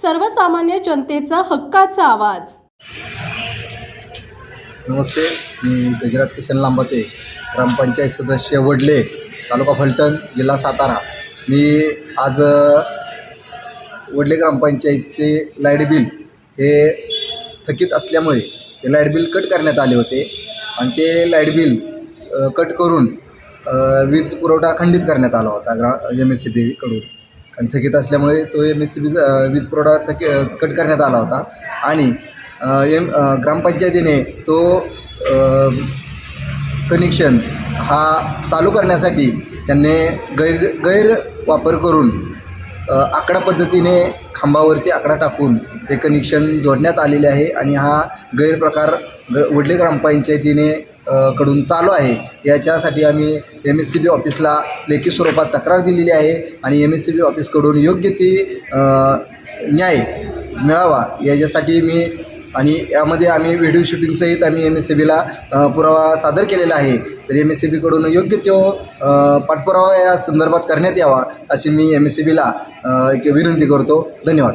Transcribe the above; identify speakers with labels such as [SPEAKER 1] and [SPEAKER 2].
[SPEAKER 1] सर्वसामान्य जनतेचा हक्काचा आवाज.
[SPEAKER 2] नमस्ते मी गजराज किशन लांबाते ग्रामपंचायत सदस्य वडले तालुका फलटण जिल्हा सातारा. मी आज वडले ग्रामपंचायतचे लाइट बिल हे थकीत असल्यामुळे ते लाइट बिल कट करण्यात आले होते आणि ते लाइट बिल कट करून वीज पुरवठा खंडित करण्यात आला होता ग्रा एम एस सी बीकडून आणि थकीत असल्यामुळे तो एम एस सी वीज वीज पुरवठा थकी कट करण्यात आला होता. आणि एम ग्रामपंचायतीने तो कनेक्शन हा चालू करण्यासाठी त्यांनी गैर गैरवापर करून आकडा पद्धतीने खांबावरती आकडा टाकून ते कनेक्शन जोडण्यात आलेले आहे. आणि हा गैरप्रकार ग वडले ग्रामपंचायतीने कडून चालू आहे. याच्यासाठी आम्ही एम एस सी बी ऑफिसला लेखी स्वरूपात तक्रार दिलेली आहे आणि एम एस सी बी ऑफिसकडून योग्य ती न्याय मिळावा याच्यासाठी मी आणि यामध्ये आम्ही व्हिडिओ शूटिंगसहित आम्ही एम एस सी बीला पुरावा सादर केलेला आहे. तर एम एस सी बीकडून योग्य तो पाठपुरावा या संदर्भात करण्यात यावा अशी मी एम एस सी बीला एक विनंती करतो. धन्यवाद.